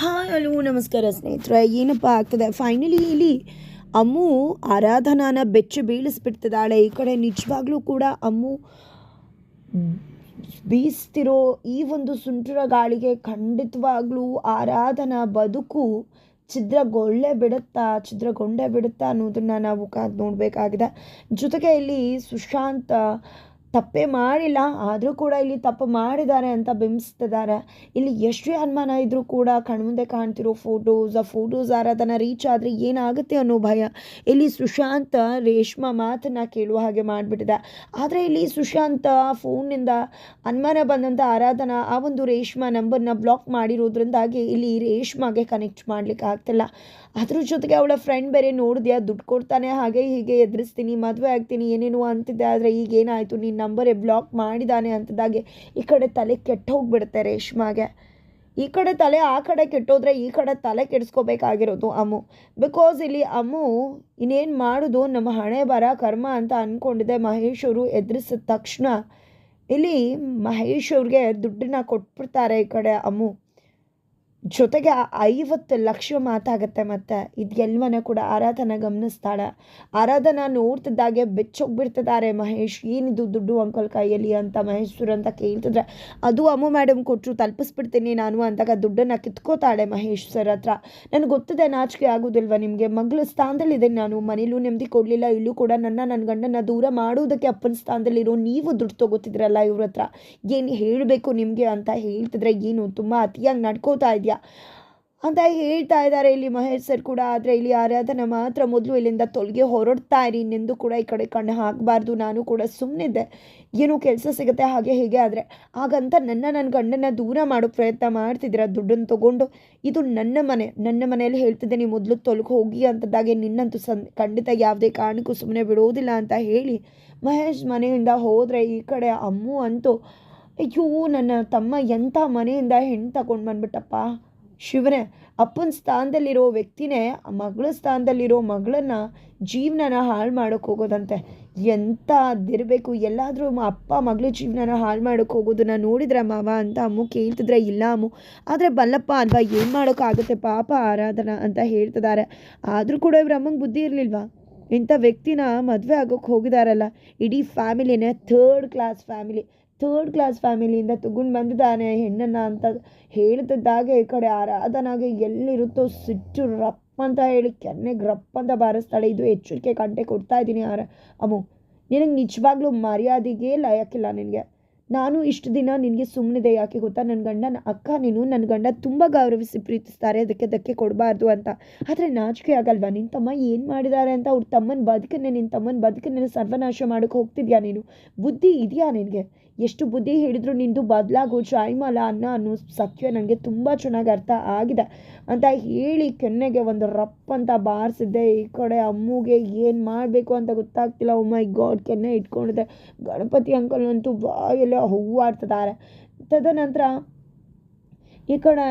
Hi hello ನಮಸ್ಕಾರ ಸ್ನೇಹಿತರೆ. ಏನಪ್ಪ ಆಗ್ತದೆ? ಫೈನಲಿ ಇಲ್ಲಿ ಅಮ್ಮು ಆರಾಧನಾನ ಬೆಚ್ಚ ಬೀಳಿಸ್ಬಿಡ್ತಿದ್ದಾಳೆ. ಈ ಕಡೆ ನಿಜವಾಗ್ಲೂ ಕೂಡ ಅಮ್ಮು ಬೀಸ್ತಿರೋ ಈ ಒಂದು ಸುಂಟರ ಗಾಳಿಗೆ ಖಂಡಿತವಾಗ್ಲೂ ಆರಾಧನಾ ಬದುಕು ಛಿದ್ರಗೊಳ್ಳೇ ಬಿಡುತ್ತಾ, ಛಿದ್ರಗೊಂಡೇ ಬಿಡುತ್ತಾ ಅನ್ನೋದನ್ನು ನಾವು ಕಾದು ನೋಡಬೇಕಾಗಿದೆ. ಜೊತೆಗೆ ಇಲ್ಲಿ ಸುಶಾಂತ್ ತಪ್ಪೇ ಮಾಡಿಲ್ಲ, ಆದರೂ ಕೂಡ ಇಲ್ಲಿ ತಪ್ಪು ಮಾಡಿದ್ದಾರೆ ಅಂತ ಬಿಂಬಿಸ್ತಿದ್ದಾರೆ. ಇಲ್ಲಿ ಎಷ್ಟೇ ಅನುಮಾನ ಇದ್ದರೂ ಕೂಡ ಕಣ್ಮುಂದೆ ಕಾಣ್ತಿರೋ ಫೋಟೋಸ್ ಆ ಫೋಟೋಸ್ ಆರಾಧನ ರೀಚ್ ಆದರೆ ಏನಾಗುತ್ತೆ ಅನ್ನೋ ಭಯ. ಇಲ್ಲಿ ಸುಶಾಂತ್, ರೇಷ್ಮಾ ಮಾತನ್ನು ಕೇಳುವ ಹಾಗೆ ಮಾಡಿಬಿಟ್ಟಿದೆ. ಆದರೆ ಇಲ್ಲಿ ಸುಶಾಂತ್ ಫೋನ್ನಿಂದ ಅನುಮಾನ ಬಂದಂಥ ಆರಾಧನಾ ಆ ಒಂದು ರೇಷ್ಮಾ ನಂಬರ್ನ ಬ್ಲಾಕ್ ಮಾಡಿರೋದ್ರಿಂದಾಗಿ ಇಲ್ಲಿ ರೇಷ್ಮಾಗೆ ಕನೆಕ್ಟ್ ಮಾಡಲಿಕ್ಕೆ ಆಗ್ತಿಲ್ಲ. ಅದ್ರ ಜೊತೆಗೆ ಅವಳ ಫ್ರೆಂಡ್ ಬೇರೆ ನೋಡಿದ್ಯಾ, ದುಡ್ಡು ಕೊಡ್ತಾನೆ, ಹಾಗೆ ಹೀಗೆ ಎದುರಿಸ್ತೀನಿ, ಮದುವೆ ಆಗ್ತೀನಿ, ಏನೇನೋ ಅಂತಿದ್ದೆ, ಆದರೆ ಈಗ ಏನಾಯಿತು ನಿನ್ನ ನಂಬರೇ ಬ್ಲಾಕ್ ಮಾಡಿದ್ದಾನೆ ಅಂತದಾಗೆ ಈ ಕಡೆ ತಲೆ ಕೆಟ್ಟ ಹೋಗ್ಬಿಡುತ್ತೆ ರೇಷ್ಮಾಗೆ. ಈ ಕಡೆ ತಲೆ, ಆ ಕಡೆ ಕೆಟ್ಟೋದ್ರೆ ಈ ಕಡೆ ತಲೆ ಕೆಡಿಸ್ಕೋಬೇಕಾಗಿರೋದು ಅಮ್ಮು ಬಿಕಾಸ್ ಇಲ್ಲಿ ಅಮ್ಮು ಇನ್ನೇನು ಮಾಡೋದು? ನಮ್ಮ ಹಣೆ ಬರ ಕರ್ಮ ಅಂತ ಅಂದ್ಕೊಂಡಿದ್ದೆ ಮಹೇಶ್ ಅವರು ಎದುರಿಸಿದ ತಕ್ಷಣ. ಇಲ್ಲಿ ಮಹೇಶ್ ಅವ್ರಿಗೆ ದುಡ್ಡನ್ನ ಕೊಟ್ಬಿಡ್ತಾರೆ ಈ ಕಡೆ ಅಮ್ಮು ಜೊತೆಗೆ ಐವತ್ತು ಲಕ್ಷ ಮಾತಾಗತ್ತೆ ಮತ್ತೆ. ಇದು ಎಲ್ಲವನ್ನ ಕೂಡ ಆರಾಧನ ಗಮನಿಸ್ತಾಳೆ ಆರಾಧನ ನೋಡ್ತಿದ್ದಾಗೆ ಬೆಚ್ಚೋಗ್ಬಿಡ್ತಿದ್ದಾರೆ ಮಹೇಶ್. ಏನಿದು ದುಡ್ಡು ಅಂಕಲ್ ಕೈಯಲ್ಲಿ ಅಂತ ಮಹೇಶ್ವರ್ ಅಂತ ಕೇಳ್ತಿದ್ರೆ, ಅದು ಅಮ್ಮು ಮೇಡಮ್ ಕೊಟ್ಟರು ತಲುಪಿಸ್ಬಿಡ್ತೀನಿ ನಾನು ಅಂದಾಗ ದುಡ್ಡನ್ನು ಕಿತ್ಕೋತಾಳೆ ಮಹೇಶ್ ಸರ್ ಹತ್ರ. ನನಗೆ ಗೊತ್ತಿದೆ ನಾಚಿಕೆ ಆಗೋದಿಲ್ವ ನಿಮಗೆ. ಮಗಳ ಸ್ಥಾನದಲ್ಲಿದ್ದೀನಿ ನಾನು. ಮನೇಲೂ ನೆಮ್ಮದಿ ಕೊಡಲಿಲ್ಲ. ಇಲ್ಲೂ ಕೂಡ ನನ್ನ ನನ್ನ ಗಂಡನ ದೂರ ಮಾಡೋದಕ್ಕೆ ಅಪ್ಪನ ಸ್ಥಾನದಲ್ಲಿರೋ ನೀವು ದುಡ್ಡು ತೊಗೋತಿದ್ರಲ್ಲ ಇವ್ರ ಹತ್ರ. ಏನು ಹೇಳಬೇಕು ನಿಮಗೆ ಅಂತ ಹೇಳ್ತಿದ್ರೆ ಏನು, ತುಂಬ ಅತಿಯಾಗಿ ನಡ್ಕೋತಾ ಇದೆಯಾ? ಅಂತ ಹೇಳ್ತಾ ಇದ್ದಾರೆ ಇಲ್ಲಿ ಮಹೇಶ್ ಸರ್ ಕೂಡ. ಆದರೆ ಇಲ್ಲಿ ಆರಾಧನೆ ಮಾತ್ರ ಮೊದಲು ಇಲ್ಲಿಂದ ತೊಲಗೆ ಹೊರಡ್ತಾ ಇರಿ. ಇನ್ನೆಂದು ಕೂಡ ಈ ಕಡೆ ಕಣ್ಣು ಹಾಕಬಾರ್ದು. ನಾನು ಕೂಡ ಸುಮ್ಮನಿದ್ದೆ ಏನೋ ಕೆಲಸ ಸಿಗುತ್ತೆ ಹಾಗೆ ಹೀಗೆ ಆದರೆ. ಹಾಗಂತ ನನ್ನ ನನ್ನ ಗಂಡನ ದೂರ ಮಾಡೋ ಪ್ರಯತ್ನ ಮಾಡ್ತಿದ್ದೀರ? ದುಡ್ಡನ್ನು ತೊಗೊಂಡು. ಇದು ನನ್ನ ಮನೆ. ನನ್ನ ಮನೆಯಲ್ಲಿ ಹೇಳ್ತಿದ್ದೆ ಮೊದಲು ತೊಲಗಿ ಹೋಗಿ ಅಂತದಾಗೆ ನಿನ್ನಂತೂ ಸನ್ ಖಂಡಿತ ಯಾವುದೇ ಕಾರಣಕ್ಕೂ ಸುಮ್ಮನೆ ಬಿಡೋದಿಲ್ಲ ಅಂತ ಹೇಳಿ ಮಹೇಶ್ ಮನೆಯಿಂದ ಹೋದರೆ ಈ ಕಡೆ ಅಮ್ಮು ಅಂತೂ, ಅಯ್ಯೋ, ನನ್ನ ತಮ್ಮ ಎಂಥ ಮನೆಯಿಂದ ಹೆಣ್ಣು ತಗೊಂಡು ಬಂದ್ಬಿಟ್ಟಪ್ಪ. ಶಿವನೇ, ಅಪ್ಪನ ಸ್ಥಾನದಲ್ಲಿರೋ ವ್ಯಕ್ತಿನೇ, ಮಗಳ ಸ್ಥಾನದಲ್ಲಿರೋ ಮಗಳನ್ನ ಜೀವನನ ಹಾಳು ಮಾಡೋಕೆ ಹೋಗೋದಂತೆ. ಎಂಥ ಅದಿರಬೇಕು, ಎಲ್ಲಾದರೂ ಅಪ್ಪ, ಮಗಳ ಜೀವನನ ಹಾಳು ಮಾಡೋಕೆ ಹೋಗೋದನ್ನ ನೋಡಿದ್ರೆ ಮಾವ ಅಂತ ಅಮ್ಮು ಕೇಳ್ತಿದ್ರೆ, ಇಲ್ಲ ಅಮ್ಮು, ಆದರೆ ಬಲ್ಲಪ್ಪ ಅಲ್ವಾ, ಏನು ಮಾಡೋಕ್ಕಾಗುತ್ತೆ ಪಾಪ ಆರಾಧನಾ ಅಂತ ಹೇಳ್ತಿದ್ದಾರೆ ಆದರೂ ಕೂಡ ಇವ್ರ ಅಮ್ಮಂಗೆ ಬುದ್ಧಿ ಇರಲಿಲ್ವಾ? ಇಂಥ ವ್ಯಕ್ತಿನ ಮದುವೆ ಆಗೋಕ್ಕೆ ಹೋಗಿದಾರಲ್ಲ, ಇಡೀ ಫ್ಯಾಮಿಲಿನೇ third class family third class ಫ್ಯಾಮಿಲಿಯಿಂದ ತಗೊಂಡು ಬಂದಿದ್ದಾನೆ ಹೆಣ್ಣನ್ನು ಅಂತ ಹೇಳ್ತಿದ್ದಾಗೆ ಈ ಕಡೆ ಆರಾಧನಾಗೆ ಎಲ್ಲಿರುತ್ತೋ ಸಿಟ್ಟು ರಪ್ ಅಂತ ಹೇಳಿ, ಕೆನ್ನೆಗೆ ರಪ್ಪ ಅಂತ ಬಾರಿಸ್ತಾಳೆ. ಇದು ಎಚ್ಚರಿಕೆ ಕಂಟೆ ಕೊಡ್ತಾ ಇದ್ದೀನಿ ಆರ ಅಮ್ಮು ನಿನಗೆ ನಿಜವಾಗ್ಲೂ ಮರ್ಯಾದೆಗೆ ಲಯಕ್ಕಿಲ್ಲ ನಿನಗೆ. ನಾನು ಇಷ್ಟು ದಿನ ನಿನಗೆ ಸುಮ್ಮನಿದೆ ಯಾಕೆ ಗೊತ್ತಾ? ನನ್ನ ಗಂಡನ ಅಕ್ಕ ನೀನು ನನ್ನ ಗಂಡ ತುಂಬ ಗೌರವಿಸಿ ಪ್ರೀತಿಸ್ತಾರೆ, ಅದಕ್ಕೆ ಧಕ್ಕೆ ಕೊಡಬಾರ್ದು ಅಂತ. ಆದರೆ ನಾಚಿಕೆ ಆಗಲ್ವಾ? ನಿನ್ನ ತಮ್ಮ ಏನು ಮಾಡಿದ್ದಾರೆ ಅಂತ ಅವ್ರ ತಮ್ಮನ ಬದುಕನ್ನೇ ನಿನ್ನ ತಮ್ಮನ ಬದುಕನ್ನೇ ಸರ್ವನಾಶ ಮಾಡೋಕ್ಕೆ ಹೋಗ್ತಿದ್ಯಾ ನೀನು? ಬುದ್ಧಿ ಇದೆಯಾ ನಿನಗೆ? ಎಷ್ಟು ಬುದ್ಧಿ ಹಿಡಿದ್ರು ನಿಂದು ಬದಲಾಗೋ ಜಾಯ್ಮಲ ಅನ್ನ ಅನ್ನೋ ಸತ್ಯ ನನಗೆ ತುಂಬ ಚೆನ್ನಾಗಿ ಅರ್ಥ ಆಗಿದೆ ಅಂತ ಹೇಳಿ ಕೆನ್ನೆಗೆ ಒಂದು ರಪ್ ಅಂತ ಬಾರಿಸಿದ್ದೆ. ಈ ಕಡೆ ಅಮ್ಮಗೆ ಏನು ಮಾಡಬೇಕು ಅಂತ ಗೊತ್ತಾಗ್ತಿಲ್ಲ. ಓ ಮೈ ಗಾಡ್ ಕೆನ್ನೆ ಇಟ್ಕೊಂಡಿದ್ದೆ ಗಣಪತಿ ಅಂಕಲ್ ಅಂತೂ ಬಾಯೆಲ್ಲ ಹೂವಾಡ್ತಿದ್ದಾರೆ. ತದನಂತರ ಈ ಕಡೆ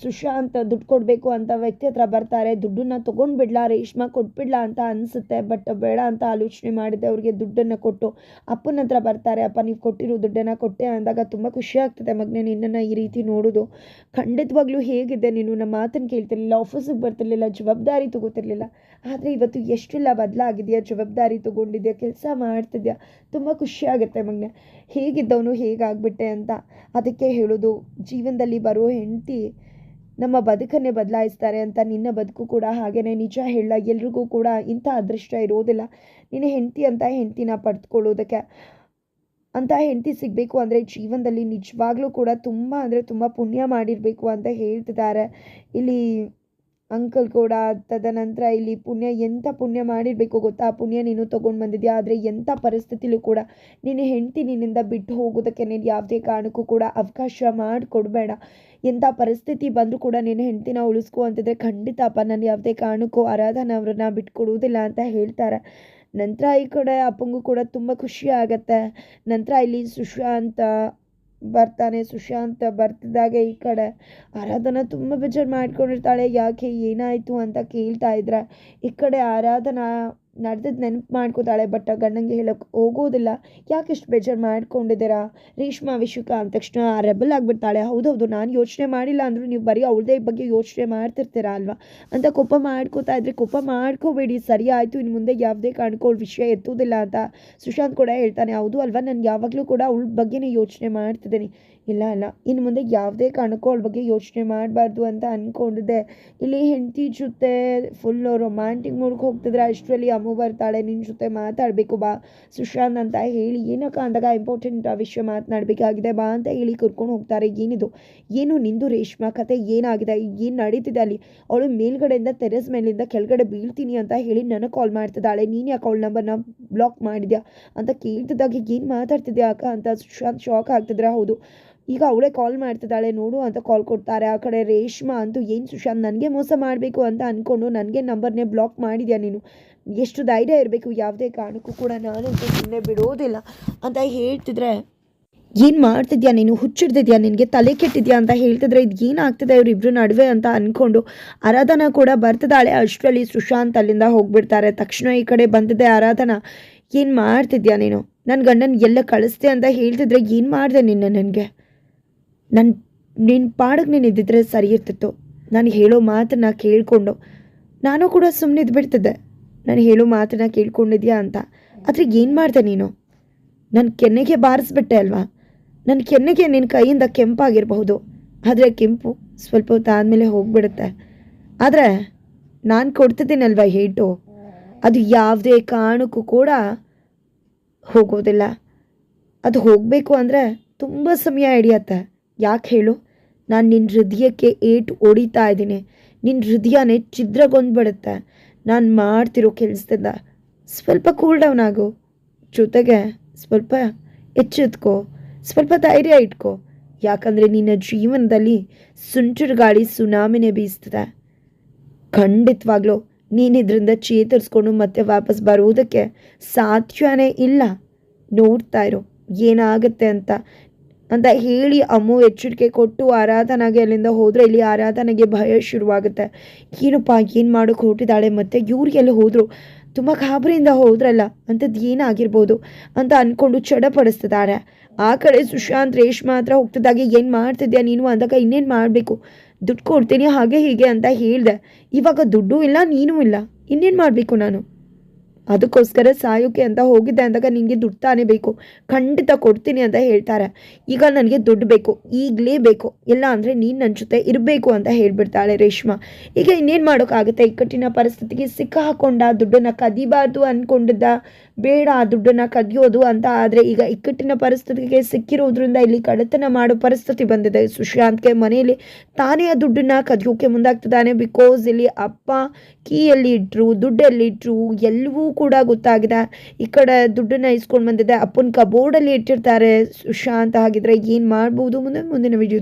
ಸುಶಾಂತ್ ದುಡ್ಡು ಕೊಡಬೇಕು ಅಂತ ವ್ಯಕ್ತಿ ಹತ್ರ ಬರ್ತಾರೆ, ದುಡ್ಡನ್ನ ತೊಗೊಂಡ್ಬಿಡ್ಲಾ, ರೇಷ್ಮಾ ಕೊಟ್ಬಿಡ್ಲಾ ಅಂತ ಅನಿಸುತ್ತೆ ಬಟ್ ಬೇಡ ಅಂತ ಆಲೋಚನೆ ಮಾಡಿದೆ, ಅವ್ರಿಗೆ ದುಡ್ಡನ್ನು ಕೊಟ್ಟು ಅಪ್ಪನ ಹತ್ರ ಬರ್ತಾರೆ, ಅಪ್ಪ, ನೀವು ಕೊಟ್ಟಿರೋ ದುಡ್ಡನ್ನು ಕೊಟ್ಟೆ, ಅಂದಾಗ ತುಂಬ ಖುಷಿ ಆಗ್ತದೆ ಮಗನೇ, ನಿನ್ನನ್ನು ಈ ರೀತಿ ನೋಡೋದು. ಖಂಡಿತವಾಗ್ಲೂ ಹೇಗಿದೆ, ನೀನು ನಮ್ಮ ಮಾತನ್ನು ಕೇಳ್ತಿರ್ಲಿಲ್ಲ ಆಫೀಸಿಗೆ ಬರ್ತಿರ್ಲಿಲ್ಲ, ಜವಾಬ್ದಾರಿ ತಗೋತಿರ್ಲಿಲ್ಲ, ಆದರೆ ಇವತ್ತು ಎಷ್ಟೆಲ್ಲ ಬದಲಾಗಿದೆಯಾ, ಜವಾಬ್ದಾರಿ ತೊಗೊಂಡಿದ್ಯಾ, ಕೆಲಸ ಮಾಡ್ತಿದ್ಯಾ, ತುಂಬ ಖುಷಿ ಆಗುತ್ತೆ ಮಗನೇ. ಹೇಗಿದ್ದವನು ಹೇಗಾಗ್ಬಿಟ್ಟೆ ಅಂತ ಅದಕ್ಕೆ ಹೇಳೋದು, ಜೀವನದಲ್ಲಿ ಬರೋ ಹೆಂಡತಿ ನಮ್ಮ ಬದುಕನ್ನೇ ಬದಲಾಯಿಸ್ತಾರೆ ಅಂತ ನಿನ್ನ ಬದುಕು ಕೂಡ ಹಾಗೆಯೇ ನಿಜ ಹೇಳ, ಎಲ್ರಿಗೂ ಕೂಡ ಇಂಥ ಅದೃಷ್ಟ ಇರೋದಿಲ್ಲ. ನಿನ್ನ ಹೆಂಡತಿ ಅಂತ ಹೆಂಡತಿನ ಪಡೆದುಕೊಳ್ಳೋದಕ್ಕೆ ಅಂತ ಹೆಂಡತಿ ಸಿಗಬೇಕು ಅಂದರೆ ಜೀವನದಲ್ಲಿ ನಿಜವಾಗ್ಲೂ ಕೂಡ ತುಂಬ ಅಂದರೆ ತುಂಬ ಪುಣ್ಯ ಮಾಡಿರಬೇಕು ಅಂತ ಹೇಳ್ತಿದ್ದಾರೆ. ಇಲ್ಲಿ ಅಂಕಲ್ ಕೂಡ ತದನಂತರ ಇಲ್ಲಿ ಪುಣ್ಯ ಎಂಥ ಪುಣ್ಯ ಮಾಡಿರಬೇಕು ಗೊತ್ತಾ? ಆ ಪುಣ್ಯ ನೀನು ತೊಗೊಂಡು ಬಂದಿದ್ಯಾ? ಆದರೆ ಎಂಥ ಪರಿಸ್ಥಿತಿಲೂ ಕೂಡ ನಿನ್ನ ಹೆಂಡತಿ ನಿನ್ನಿಂದ ಬಿಟ್ಟು ಹೋಗೋದಕ್ಕೆ ನೀನು ಯಾವುದೇ ಕಾರಣಕ್ಕೂ ಕೂಡ ಅವಕಾಶ ಮಾಡಿಕೊಡ್ಬೇಡ. ಎಂಥ ಪರಿಸ್ಥಿತಿ ಬಂದರೂ ಕೂಡ ನಿನ್ನ ಹೆಂಡತಿನ ಉಳಿಸ್ಕೊ ಅಂತಿದ್ರೆ ಖಂಡಿತ ಅಪ್ಪ, ನಾನು ಯಾವುದೇ ಕಾರಣಕ್ಕೂ ಆರಾಧನ ಅವ್ರನ್ನ ಬಿಟ್ಕೊಡುವುದಿಲ್ಲ ಅಂತ ಹೇಳ್ತಾರೆ. ನಂತರ ಈ ಕಡೆ ಅಪ್ಪಂಗೂ ಕೂಡ ತುಂಬ ಖುಷಿ ಆಗತ್ತೆ. ನಂತರ ಇಲ್ಲಿ ಸುಶಾಂತ ಬರ್ತಾನೆ ಸುಶಾಂತ್ ಬರ್ತಿದ್ದಾಗ ಈ ಕಡೆ. ಆರಾಧನಾ ತುಂಬ ಬೇಜಾರು ಮಾಡ್ಕೊಂಡಿರ್ತಾಳೆ. ಯಾಕೆ ಏನಾಯಿತು ಅಂತ ಕೇಳ್ತಾ ಇದ್ರೆ? ಈ ಕಡೆ ಆರಾಧನಾ ನಡೆದದ್ದು ನೆನಪು ಮಾಡ್ಕೋತಾಳೆ, ಬಟ್ ಗಂಡಂಗೆ ಹೇಳೋಕ್ಕೆ ಹೋಗೋದಿಲ್ಲ. ಯಾಕೆ ಇಷ್ಟು ಬೇಜಾರು ಮಾಡ್ಕೊಂಡಿದ್ದೀರಾ? ರೇಷ್ಮಾ ವಿಷಯಕ್ಕೆ ಅಂದ ತಕ್ಷಣ ರೆಬಲ್ ಆಗಿಬಿಡ್ತಾಳೆ. ಹೌದೌದು ನಾನು ಯೋಚನೆ ಮಾಡಿಲ್ಲ ಅಂದರೂ ನೀವು ಬರೀ ಅವಳದೇ ಬಗ್ಗೆ ಯೋಚನೆ ಮಾಡ್ತಿರ್ತೀರಾ ಅಲ್ವಾ? ಅಂತ ಕೋಪ ಮಾಡ್ಕೋತಾ ಇದ್ರೆ ಕೋಪ ಮಾಡ್ಕೋಬೇಡಿ, ಸರಿ ಆಯಿತು ಇನ್ನು ಮುಂದೆ ಯಾವುದೇ ಕಾಣ್ಕೊಳ್ಳೋ ವಿಷಯ ಎತ್ತುವುದಿಲ್ಲ ಅಂತ ಸುಶಾಂತ್ ಕೂಡ ಹೇಳ್ತಾನೆ. ಹೌದು ಅಲ್ವಾ, ನಾನು ಯಾವಾಗಲೂ ಕೂಡ ಅವಳ ಬಗ್ಗೆನೇ ಯೋಚನೆ ಮಾಡ್ತಿದ್ದೀನಿ. ಇಲ್ಲ ಅಲ್ಲ ಇನ್ನು ಮುಂದೆ ಯಾವುದೇ ಕಾರಣಕ್ಕೂ ಅವಳ ಬಗ್ಗೆ ಯೋಚನೆ ಮಾಡಬಾರ್ದು ಅಂತ ಅಂದ್ಕೊಂಡಿದ್ದೆ ಇಲ್ಲಿ ಹೆಂಡತಿ ಜೊತೆ ಫುಲ್ಲು ರೊಮ್ಯಾಂಟಿಕ್ ಮೂಡ್ಗೆ ಹೋಗ್ತಿದ್ರೆ, ಅಷ್ಟರಲ್ಲಿ ಅಮ್ಮು ಬರ್ತಾಳೆ ನಿನ್ನ ಜೊತೆ ಮಾತಾಡಬೇಕು, ಬಾ. ಸುಶಾಂತ್ ಅಂತ ಹೇಳಿ, ಏನಕ್ಕ ಅಂದಾಗ ಇಂಪಾರ್ಟೆಂಟ್ ವಿಷಯ ಮಾತನಾಡಬೇಕಾಗಿದೆ, ಬಾ ಅಂತ ಹೇಳಿ ಕರ್ಕೊಂಡು ಹೋಗ್ತಾರೆ. ಏನಿದು? ಏನು ನಿಂದು ರೇಷ್ಮಾ ಕತೆ? ಏನಾಗಿದೆ? ಏನು ನಡೀತಿದೆ ಅಲ್ಲಿ? ಅವಳು ಮೇಲ್ಗಡೆಯಿಂದ ತೆರೆಸ್ ಮೇಲಿಂದ ಕೆಳಗಡೆ ಬೀಳ್ತೀನಿ ಅಂತ ಹೇಳಿ ನನಗೆ ಕಾಲ್ ಮಾಡ್ತಿದ್ದಾಳೆ. ನೀನು ಯಾಕೆ ಅವಳ ನಂಬರ್ನ ಬ್ಲಾಕ್ ಮಾಡಿದ್ಯಾ? ಅಂತ ಕೇಳ್ತಿದ್ದಾಗ ಏನು ಮಾತಾಡ್ತಿದ್ಯಾ ಅಕ್ಕ ಅಂತ ಸುಶಾಂತ್ ಶಾಕ್ ಆಗ್ತಿದ್ರೆ ಹೌದು. ಈಗ ಅವಳೇ ಕಾಲ್ ಮಾಡ್ತಿದ್ದಾಳೆ, ನೋಡು ಅಂತ ಕಾಲ್ ಕೊಡ್ತಾರೆ. ಆ ಕಡೆ ರೇಷ್ಮಾ ಅಂತೂ, ಏನು ಸುಶಾಂತ್ ನನಗೆ ಮೋಸ ಮಾಡಬೇಕು ಅಂತ ಅಂದ್ಕೊಂಡು ನನಗೆ ನಂಬರ್ನೇ ಬ್ಲಾಕ್ ಮಾಡಿದ್ಯಾ ನೀನು? ಎಷ್ಟು ಧೈರ್ಯ ಇರಬೇಕು, ಯಾವುದೇ ಕಾರಣಕ್ಕೂ ಕೂಡ ನಾನು ಸುಮ್ಮನೆ ಬಿಡೋದಿಲ್ಲ. ಅಂತ ಹೇಳ್ತಿದ್ರೆ, ಏನು ಮಾಡ್ತಿದ್ಯಾ ನೀನು? ಹುಚ್ಚಿಡ್ತಿದ್ಯಾ? ನಿನಗೆ ತಲೆ ಕೆಟ್ಟಿದ್ಯಾ? ಅಂತ ಹೇಳ್ತಿದ್ರೆ, ಇದು ಏನಾಗ್ತಿದೆ ಇವರಿಬ್ಬರು ನಡುವೆ? ಅಂತ ಅಂದ್ಕೊಂಡು ಆರಾಧನಾ ಕೂಡ ಬರ್ತಿದ್ದಾಳೆ. ಅಷ್ಟರಲ್ಲಿ ಸುಶಾಂತ್ ಅಲ್ಲಿಂದ ಹೋಗ್ಬಿಡ್ತಾರೆ. ತಕ್ಷಣ ಈ ಕಡೆ ಬಂದಿದೆ ಆರಾಧನಾ. ಏನು ಮಾಡ್ತಿದ್ಯಾ ನೀನು? ನನ್ನ ಗಂಡನ ಎಲ್ಲ ಕಳಿಸ್ದೆ? ಅಂತ ಹೇಳ್ತಿದ್ರೆ, ಏನು ಮಾಡಿದೆ ನಿನ್ನ ನನಗೆ? ನನ್ನ ನಿನ್ನ ಪಾಡಕ್ಕೆ ನೀನು ಇದ್ದಿದ್ರೆ ಸರಿ ಇರ್ತಿತ್ತು. ನಾನು ಹೇಳೋ ಮಾತನ್ನ ಕೇಳಿಕೊಂಡು, ನಾನು ಕೂಡ ಸುಮ್ಮನೆ ಇದ್ಬಿಡ್ತಿದ್ದೆ. ನಾನು ಹೇಳೋ ಮಾತನ್ನ ಕೇಳ್ಕೊಂಡಿದ್ಯಾ ಅಂತ. ಆದರೆ ಏನು ಮಾಡಿದೆ ನೀನು? ನನ್ನ ಕೆನ್ನೆಗೆ ಬಾರಿಸ್ಬಿಟ್ಟೆ ಅಲ್ವಾ? ನನ್ನ ಕೆನ್ನೆಗೆ ನಿನ್ನ ಕೈಯಿಂದ ಕೆಂಪಾಗಿರಬಹುದು. ಆದರೆ ಕೆಂಪು ಸ್ವಲ್ಪ ಹೊತ್ತು ಆದಮೇಲೆ ಹೋಗ್ಬಿಡುತ್ತೆ. ಆದರೆ ನಾನು ಕೊಡ್ತಿದ್ದೀನಲ್ವ ಹೇಟು ಅದು ಯಾವುದೇ ಕಾರಣಕ್ಕೂ ಕೂಡ ಹೋಗೋದಿಲ್ಲ. ಅದು ಹೋಗಬೇಕು ಅಂದರೆ ತುಂಬ ಸಮಯ ಹಿಡಿಯತ್ತೆ. ಯಾಕೆ ಹೇಳು? ನಾನು ನಿನ್ನ ಹೃದಯಕ್ಕೆ ಏಟು ಹೊಡಿತಾ ಇದ್ದೀನಿ. ನಿನ್ನ ಹೃದಯನೇ ಛಿದ್ರಗೊಂಡ್ಬಿಡುತ್ತೆ. ನಾನು ಮಾಡ್ತಿರೋ ಕೆಲಸದಿಂದ ಸ್ವಲ್ಪ ಕೂಲ್ ಡೌನ್ ಆಗು. ಜೊತೆಗೆ ಸ್ವಲ್ಪ ಎಚ್ಚೆತ್ಕೋ. ಸ್ವಲ್ಪ ಧೈರ್ಯ ಇಟ್ಕೋ. ಯಾಕಂದರೆ ನಿನ್ನ ಜೀವನದಲ್ಲಿ ಸುಂಟರ್ ಗಾಳಿ ಸುನಾಮಿನೇ ಬೀಸ್ತದೆ. ಖಂಡಿತವಾಗ್ಲೂ ನೀನು ಇದರಿಂದ ಚೇತರಿಸ್ಕೊಂಡು ಮತ್ತೆ ವಾಪಸ್ ಬರುವುದಕ್ಕೆ ಸಾಧ್ಯವೇ ಇಲ್ಲ. ನೋಡ್ತಾ ಇರು, ಏನಾಗುತ್ತೆ ಅಂತ. ಅಂತ ಹೇಳಿ ಅಮ್ಮು ಎಚ್ಚರಿಕೆ ಕೊಟ್ಟು ಆರಾಧನಾಗೆ ಅಲ್ಲಿಂದ ಹೋದರೆ ಇಲ್ಲಿ ಆರಾಧನೆಗೆ ಭಯ ಶುರುವಾಗುತ್ತೆ. ಏನಪ್ಪ, ಏನು ಮಾಡೋಕೆ ಹೊರಟಿದ್ದಾಳೆ? ಮತ್ತು ಇವ್ರಿಗೆಲ್ಲ ಹೋದರು? ತುಂಬ ಗಾಬರಿಯಿಂದ ಹೋದ್ರಲ್ಲ, ಅಂಥದ್ದು ಏನಾಗಿರ್ಬೋದು ಅಂತ ಅಂದ್ಕೊಂಡು ಚಡಪಡಿಸ್ತಿದ್ದಾರೆ ಆ ಕಡೆ ಸುಶಾಂತ್, ರೇಷ್ಮಾ ಹತ್ರ ಹೋಗ್ತಿದ್ದಾಗೆ, ಏನು ಮಾಡ್ತಿದ್ಯಾ ನೀನು? ಅಂದಾಗ ಇನ್ನೇನು ಮಾಡಬೇಕು? ದುಡ್ಡು ಕೊಡ್ತೀನಿ, ಹಾಗೆ ಹೀಗೆ ಅಂತ ಹೇಳಿದೆ. ಇವಾಗ ದುಡ್ಡು ಇಲ್ಲ, ನೀನೂ ಇಲ್ಲ. ಇನ್ನೇನು ಮಾಡಬೇಕು ನಾನು? ಅದಕ್ಕೋಸ್ಕರ ಸಾಯೋಕೆ ಅಂತ ಹೋಗಿದ್ದೆ ಅಂದಾಗ ನಿನಗೆ ದುಡ್ಡು ತಾನೇ ಬೇಕು. ಖಂಡಿತ ಕೊಡ್ತೀನಿ ಅಂತ ಹೇಳ್ತಾರೆ. ಈಗ ನನಗೆ ದುಡ್ಡು ಬೇಕು. ಈಗಲೇ ಬೇಕು. ಇಲ್ಲ ಅಂದರೆ ನೀನು ನನ್ನ ಜೊತೆ ಇರಬೇಕು ಅಂತ ಹೇಳಿಬಿಡ್ತಾಳೆ ರೇಷ್ಮಾ. ಈಗ ಇನ್ನೇನು ಮಾಡೋಕ್ಕಾಗುತ್ತೆ ಇಕ್ಕಟ್ಟಿನ ಪರಿಸ್ಥಿತಿಗೆ ಸಿಕ್ಕ ಹಾಕೊಂಡ ದುಡ್ಡನ್ನು ಕದಿಬಾರ್ದು ಅಂದ್ಕೊಂಡಿದ್ದ ಬೇಡ ಆ ದುಡ್ಡನ್ನು ಕದಿಯೋದು ಅಂತ ಆದರೆ ಈಗ ಇಕ್ಕಟ್ಟಿನ ಪರಿಸ್ಥಿತಿಗೆ ಸಿಕ್ಕಿರೋದ್ರಿಂದ ಇಲ್ಲಿ ಕಡತನ ಮಾಡೋ ಪರಿಸ್ಥಿತಿ ಬಂದಿದೆ. ಸುಶಾಂತ್ಗೆ ಮನೆಯಲ್ಲಿ ತಾನೇ ಆ ದುಡ್ಡನ್ನು ಕದಿಯೋಕೆ ಮುಂದಾಗ್ತಿದ್ದಾನೆ. ಬಿಕಾಸ್ ಇಲ್ಲಿ ಅಪ್ಪ ಕೀಯಲ್ಲಿ ಇಟ್ಟರು ದುಡ್ಡಲ್ಲಿಟ್ಟರು ಎಲ್ಲವೂ ಕೂಡ ಗೊತ್ತಾಗಿದೆ. ಈ ಕಡೆ ದುಡ್ಡನ್ನ ಇಸ್ಕೊಂಡು ಬಂದಿದೆ. ಅಪ್ಪನ ಕಬೋರ್ಡಲ್ಲಿ ಇಟ್ಟಿರ್ತಾರೆ. ಸುಶಾಂತ್ ಹಾಗಿದ್ರೆ ಏನು ಮಾಡ್ಬೋದು ಮುಂದೆ ಮುಂದಿನ ವಿಡಿಯೋ